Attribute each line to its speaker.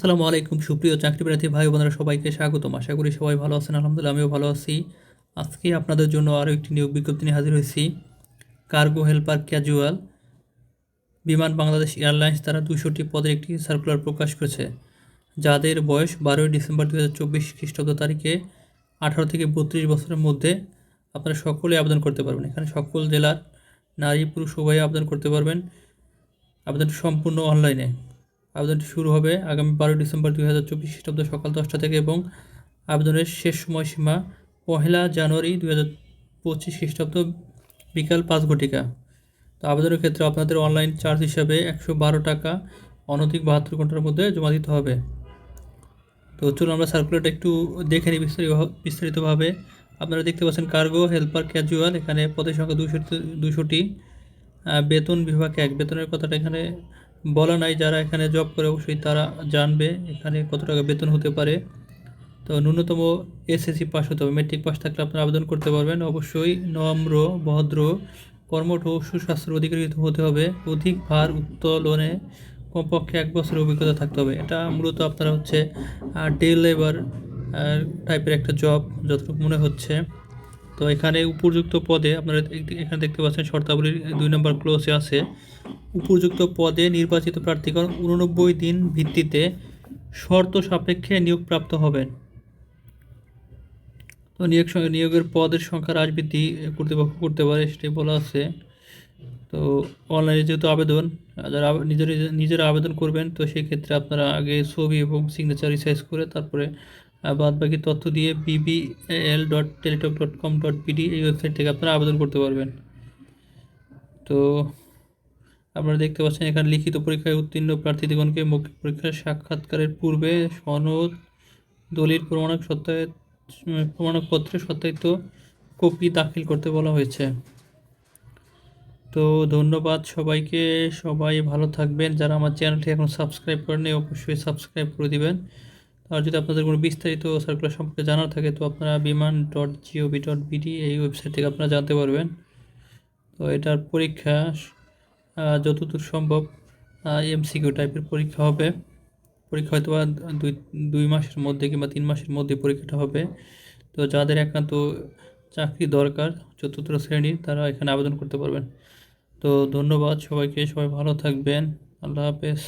Speaker 1: আসসালামু আলাইকুম, সুপ্রিয় চাকরি প্রার্থী ভাই বোনেরা সবাইকে স্বাগতম। আশা করি সবাই ভালো আছেন, আলহামদুলিল্লাহ আমিও ভালো আছি। আজকে আপনাদের জন্য আরও একটি নিয়োগ বিজ্ঞপ্তি নিয়ে হাজির হয়েছি। কার্গো হেল্পার ক্যাজুয়াল, বিমান বাংলাদেশ এয়ারলাইন্স তারা দুশোটি পদের একটি সার্কুলার প্রকাশ করেছে, যাদের বয়স বারোই ডিসেম্বর দু হাজার চব্বিশ খ্রিস্টাব্দ তারিখে আঠারো থেকে বত্রিশ বছরের মধ্যে আপনারা সকলে আবেদন করতে পারবেন। এখানে সকল জেলার নারী পুরুষ উভয়ে আবেদন করতে পারবেন। আবেদনটি সম্পূর্ণ অনলাইনে আবেদনটি শুরু হবে আগামী বারোই ডিসেম্বর দুই হাজার চব্বিশ খ্রিস্টাব্দ সকাল দশটা থেকে এবং আবেদনের শেষ সময়সীমা পহেলা জানুয়ারি দুই হাজার পঁচিশ খ্রিস্টাব্দ বিকাল পাঁচ ঘটিকা। তো আবেদনের ক্ষেত্রে আপনাদের অনলাইন চার্জ হিসাবে একশো বারো টাকা অনধিক বাহাত্তর ঘণ্টার মধ্যে জমা দিতে হবে। তো চলুন আমরা সার্কুলারটা একটু দেখে নিই বিস্তারিত বিস্তারিতভাবে। আপনারা দেখতে পাচ্ছেন কার্গো হেল্পার ক্যাজুয়াল এখানে পদের সংখ্যা দুশো দুশোটি বেতন বিভাগ এক। বেতনের কথাটা এখানে বলা নাই যারা এখানে জব করে, অবশ্যই তারা জানবে এখানে কত টাকা বেতন হতে পারে। তো ন্যূনতম এসএসসি পাস হতে হবে। মেট্রিক পাস থাকলে আপনারা আবেদন করতে পারবেন। অবশ্যই নম্র, ভদ্র, কর্মঠ ও সুস্বাস্থ্যের অধিকারী হতে হবে। অধিক ভার উত্তোলনে কমপক্ষে এক বছরের অভিজ্ঞতা থাকতে হবে। এটা মূলত আপনারা হচ্ছে ডে লেবার টাইপের একটা জব যতটুকু মনে হচ্ছে। তো এখানে উপযুক্ত পদে আপনারা এখানে দেখতে পাচ্ছেন শর্তাবলীর দুই নম্বর ক্লোজে আছে, উপযুক্ত পদে নির্বাচিত প্রার্থীগণ উননব্বই দিন ভিত্তিতে শর্ত সাপেক্ষে নিয়োগপ্রাপ্ত হবেন। তো নিয়োগ নিয়োগের পদের সংখ্যা রাজবৃদ্ধি কর্তৃপক্ষ করতে পারে সেটাই বলা আছে। তো অনলাইনে যেহেতু আবেদন, যারা নিজের, নিজেরা আবেদন করবেন, তো সেই ক্ষেত্রে আপনারা আগে ছবি এবং সিগনেচার রিসাইজ করে তারপরে বাদ বাকি তথ্য দিয়ে BBL dot Teletalk dot com dot BD এই ওয়েবসাইট থেকে আপনারা আবেদন করতে পারবেন। তো আপনারা দেখতে পাচ্ছেন, এখানে লিখিত পরীক্ষায় উত্তীর্ণ প্রার্থীদিগণকে মৌখিক পরীক্ষার সাক্ষাৎকারের পূর্বে সনদ, দলিল, প্রমাণক সত্যায়িত প্রমাণপত্রে সত্যায়িত কপি দাখিল করতে বলা হয়েছে। তো ধন্যবাদ সবাইকে, সবাই ভালো থাকবেন। যারা আমার চ্যানেলটি এখন সাবস্ক্রাইব করেনি অবশ্যই সাবস্ক্রাইব করে দিবেন। আর যদি আপনাদের কোনো বিস্তারিত সার্কুলার সম্পর্কে জানার থাকে, তো আপনারা Biman dot G O V dot BD এই ওয়েবসাইট থেকে আপনারা জানতে পারবেন। তো এটার পরীক্ষা যতদূর সম্ভব এমসিকিউ টাইপের পরীক্ষা হবে। পরীক্ষা হয়তো বা দুই দুই মাসের মধ্যে কিংবা তিন মাসের মধ্যে পরীক্ষাটা হবে। তো যাদের একান্ত চাকরি দরকার, চতুর্থ শ্রেণির, তারা এখানে আবেদন করতে পারবেন। তো ধন্যবাদ সবাইকে, সবাই ভালো থাকবেন। আল্লাহ হাফেজ।